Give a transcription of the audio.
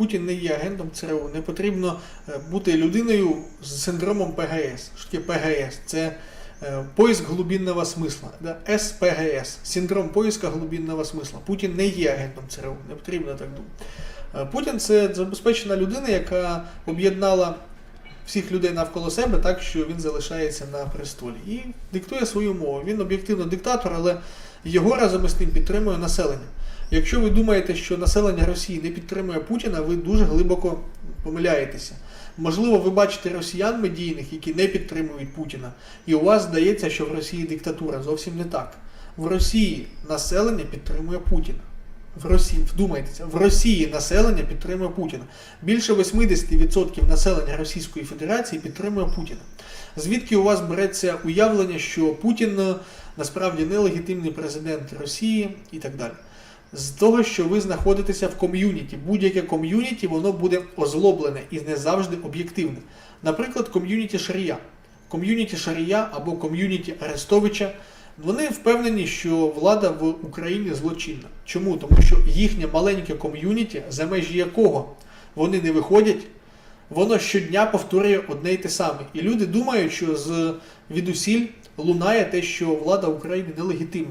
Путін не є агентом ЦРУ. Не потрібно е, бути людиною з синдромом ПГС. Що таке ПГС? Це е, поиск глубинного смисла. Да? СПГС синдром поиска глубинного смисла. Путін не є агентом ЦРУ. Не потрібно так думати. Е, Путін це забезпечена людина, яка об'єднала всіх людей навколо себе так, що він залишається на престолі і диктує свою мову. Він об'єктивно диктатор, але його разом із тим підтримує населення. Якщо ви думаєте, що населення Росії не підтримує Путіна, ви дуже глибоко помиляєтеся. Можливо, ви бачите росіян медійних, які не підтримують Путіна, і у вас здається, що в Росії диктатура. Зовсім не так. В Росії населення підтримує Путіна. В Росії, вдумайтеся, в Росії населення підтримує Путіна. Більше 80% населення Російської Федерації підтримує Путіна. Звідки у вас береться уявлення, що Путін е, насправді нелегітимний президент Росії і так далі? З того, що ви знаходитеся в ком'юніті. Будь-яке ком'юніті воно буде озлоблене і не завжди об'єктивне. Наприклад, ком'юніті Шарія. Ком'юніті Шарія або ком'юніті Арестовича. Вони впевнені, що влада в Україні злочинна. Чому? Тому що їхнє маленьке ком'юніті, за межі якого вони не виходять, воно щодня повторює одне й те саме. І люди думають, що з відусіль лунає те, що влада України нелегітимна.